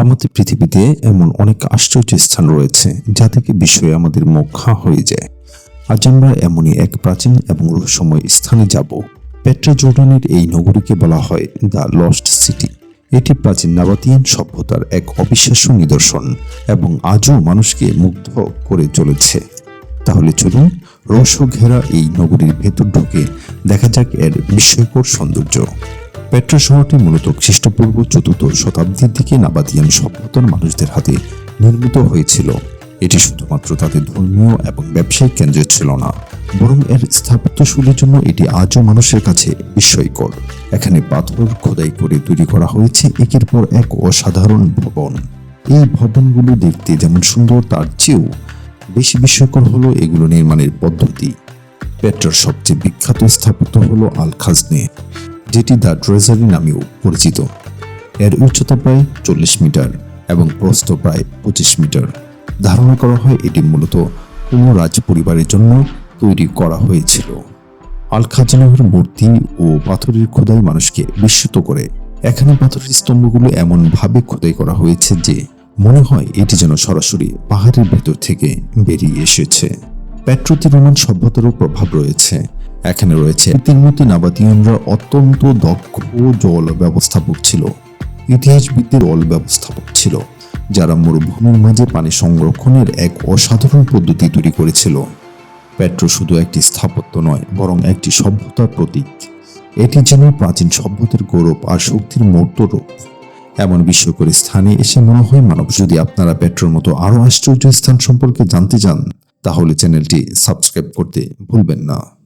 আমাদের পৃথিবীতে এমন অনেক আশ্চর্য স্থান রয়েছে যা থেকে বিষয়ে আমাদের হাঁ হয়ে যায়। আজ আমরা এমনই এক প্রাচীন এবং রহস্যময় স্থানে যাব। পেট্রা জর্ডানের এই নগরীকে বলা হয় দ্য লস্ট সিটি। এটি প্রাচীন নাবাতিয়ান সভ্যতার এক অবিশ্বাস্য নিদর্শন এবং আজও মানুষকে মুগ্ধ করে চলেছে। তাহলে চলুন রহস্য ঘেরা এই নগরীর ভেতর ঢুকে দেখা যাক এর বিস্ময়কর সৌন্দর্য। পেট্রা শহরটি মূলত খ্রিস্টপূর্ব চতুর্থ শতাব্দীর দিকে নাবাতিয়ান সভ্যতার মানুষদের হাতে নির্মিত হয়েছিল। এটি শুধুমাত্র তাদের ধর্মীয় এবং ব্যবসায়িক কেন্দ্র ছিল না, বরং এর স্থাপত্যশৈলীর জন্য এটি আজও মানুষের কাছে বিস্ময়কর। এখানে পাথর খোদাই করে তৈরি করা হয়েছে একের পর এক অসাধারণ ভবন। এই ভবনগুলো দেখতে যেমন সুন্দর, তার চেয়েও বেশি বিস্ময়কর হলো এগুলো নির্মাণের পদ্ধতি। পেট্রার সবচেয়ে বিখ্যাত স্থাপত্য হলো আল খাজনে যেটি দ্য ট্রেজারি নামেও পরিচিত। এর উচ্চতা প্রায় চল্লিশ মিটার এবং প্রস্থ প্রায় পঁচিশ মিটার। ধারণা করা হয় এটি মূলত কোনো রাজ পরিবারের জন্য তৈরি করা হয়েছিল। আল খাজানহের মূর্তি ও পাথরের খোদাই মানুষকে বিস্মিত করে। এখানে পাথরের স্তম্ভগুলো এমনভাবে খোদাই করা হয়েছে যে মনে হয় এটি যেন সরাসরি পাহাড়ের ভেতর থেকে বেরিয়ে এসেছে। পেট্রোতে রোমান সভ্যতারও প্রভাব রয়েছে। এখানে রয়েছে। তিনমতি নাবাতিয়ানরা অত্যন্ত দক্ষ জল ব্যবস্থাপক ছিল। ইতিহাসবিদদের জল ব্যবস্থাপক ছিল, যারা মরুভূমির মাঝে পানি সংরক্ষণের এক অসাধারণ পদ্ধতি তৈরি করেছিল। পেট্রো শুধু একটি স্থাপত্য নয়, বরং একটি সভ্যতার প্রতীক। এটি যেন প্রাচীন সভ্যতার গৌরব আর শক্তির মূর্ত রূপ। এমন বিস্ময়কর স্থানে এসে মনে হয়, মানব, যদি আপনারা পেট্রোর মতো আরও আশ্চর্য স্থান সম্পর্কে জানতে চান, তাহলে চ্যানেলটি সাবস্ক্রাইব করতে ভুলবেন না।